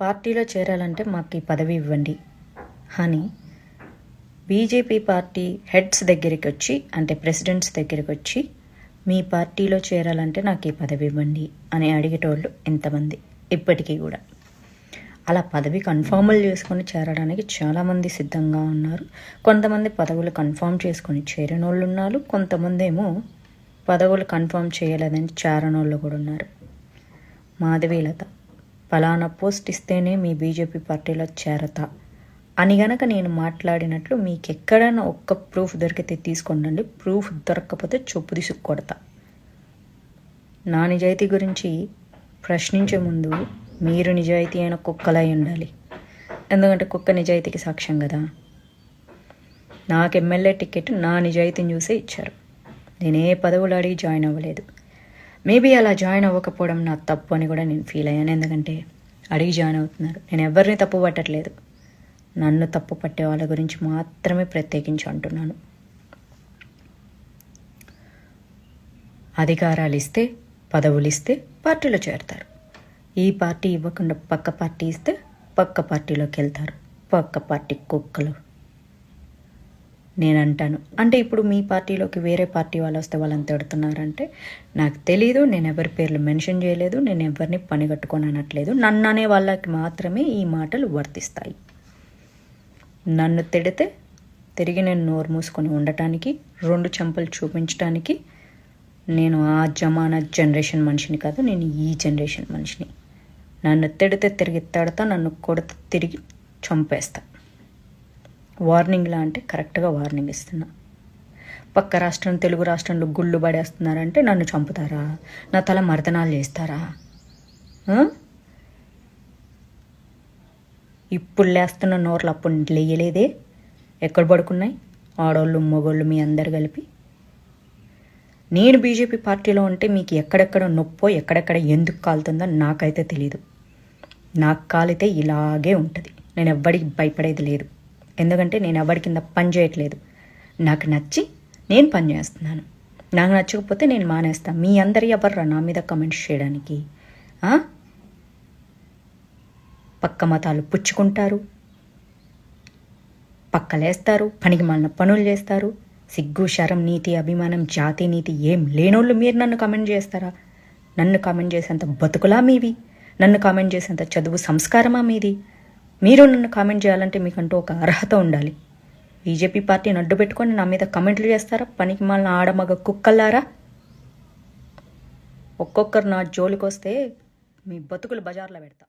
పార్టీలో చేరాలంటే మాకు ఈ పదవి ఇవ్వండి. అని బీజేపీ పార్టీ హెడ్స్ దగ్గరికి వచ్చి అంటే ప్రెసిడెంట్స్ దగ్గరికి వచ్చి మీ పార్టీలో చేరాలంటే నాకు ఈ పదవి ఇవ్వండి అని అడిగేటోళ్ళు ఎంతమంది? ఇప్పటికీ కూడా. అలా పదవి కన్ఫామ్లు చేసుకొని చేరడానికి చాలామంది సిద్ధంగా ఉన్నారు. కొంతమంది పదవులు కన్ఫామ్ చేసుకొని చేరిన వాళ్ళు ఉన్నారు. కొంతమంది ఏమో పదవులు కన్ఫామ్ చేయలేదని చేరనోళ్ళు కూడా ఉన్నారు. మాధవీలత ఫలానా పోస్ట్ ఇస్తేనే మీ బీజేపీ పార్టీలో చేరతా. అని గనక నేను మాట్లాడినట్లు మీకు ఎక్కడైనా ఒక్క ప్రూఫ్ దొరికితే తీసుకోండి ప్రూఫ్ దొరకకపోతే చొప్పు తీసుకు కొడతా నా నిజాయితీ గురించి ప్రశ్నించే ముందు మీరు నిజాయితీ అయిన కుక్కలై ఉండాలి. ఎందుకంటే కుక్క నిజాయితీకి సాక్ష్యం కదా. నాకు ఎమ్మెల్యే టికెట్ నా నిజాయితీని చూసే ఇచ్చారు. నేనే పదవులు అడిగి జాయిన్ అవ్వలేదు. మేబీ అలా జాయిన్ అవ్వకపోవడం నా తప్పు అని కూడా నేను ఫీల్ అయ్యాను. ఎందుకంటే అడిగి జాయిన్ అవుతున్నారు. నేను ఎవరిని తప్పు పట్టట్లేదు. నన్ను తప్పు పట్టే వాళ్ళ గురించి మాత్రమే ప్రత్యేకించి అంటున్నాను. అధికారాలు ఇస్తే పదవులు ఇస్తే పార్టీలో చేరతారు. ఈ పార్టీ ఇవ్వకుండా పక్క పార్టీ ఇస్తే పక్క పార్టీలోకి వెళ్తారు. పక్క పార్టీ కుక్కలు. నేను అంటాను అంటే ఇప్పుడు మీ పార్టీలోకి వేరే పార్టీ వాళ్ళు వస్తే వాళ్ళని తిడుతున్నారంటే నాకు తెలీదు నేను ఎవరి పేర్లు మెన్షన్ చేయలేదు నేను ఎవరిని పని కట్టుకొని అనట్లేదు. నన్ను అనే వాళ్ళకి మాత్రమే ఈ మాటలు వర్తిస్తాయి. నన్ను తిడితే తిరిగి నేను నోరు మూసుకొని ఉండటానికి రెండు చెంపలు చూపించడానికి నేను ఆ జమానా జనరేషన్ మనిషిని కాదు నేను ఈ జనరేషన్ మనిషిని. నన్ను తిడితే తిరిగి తిడతా నన్ను కొడితే తిరిగి చంపేస్తా. వార్నింగ్లా అంటే కరెక్ట్గా వార్నింగ్ ఇస్తున్నా. పక్క రాష్ట్రం తెలుగు రాష్ట్రంలో గుళ్ళు పడేస్తున్నారంటే నన్ను చంపుతారా? నా తల మర్దనాలు చేస్తారా? ఇప్పుడు లేస్తున్న నోర్లు అప్పుడు లేయలేదే? ఎక్కడ పడుకున్నాయి? ఆడోళ్ళు మొగోళ్ళు మీ అందరు కలిపి. నేను బీజేపీ పార్టీలో ఉంటే మీకు ఎక్కడెక్కడ నొప్పో ఎక్కడెక్కడ ఎందుకు కాలుతుందో నాకైతే తెలియదు నాకు కాలితే ఇలాగే ఉంటుంది. నేను ఎవ్వడికి భయపడేది లేదు. ఎందుకంటే నేను ఎవరి కింద పని చేయట్లేదు. నాకు నచ్చి నేను పని చేస్తున్నాను. నాకు నచ్చకపోతే నేను మానేస్తాను మీ అందరి ఎవర్రా నా మీద కమెంట్స్ చేయడానికి? ఆ? పక్క మతాలు పుచ్చుకుంటారు. పక్కలేస్తారు. పనికి మాలిన పనులు చేస్తారు. సిగ్గు శరం నీతి అభిమానం జాతి నీతి ఏం లేనోళ్ళు మీరు నన్ను కామెంట్ చేస్తారా? నన్ను కామెంట్ చేసేంత బతుకులా మీవి? నన్ను కామెంట్ చేసేంత చదువు సంస్కారమా మీది? మీరు నన్ను కామెంట్ చేయాలంటే మీకంటూ ఒక అర్హత ఉండాలి. బీజేపీ పార్టీని అడ్డు పెట్టుకొని నా మీద కమెంట్లు చేస్తారా? పనికి మాలిన ఆడమగ కుక్కల్లారా? ఒక్కొక్కరు నా జోలికొస్తే మీ బతుకులు బజార్లో పెడతా.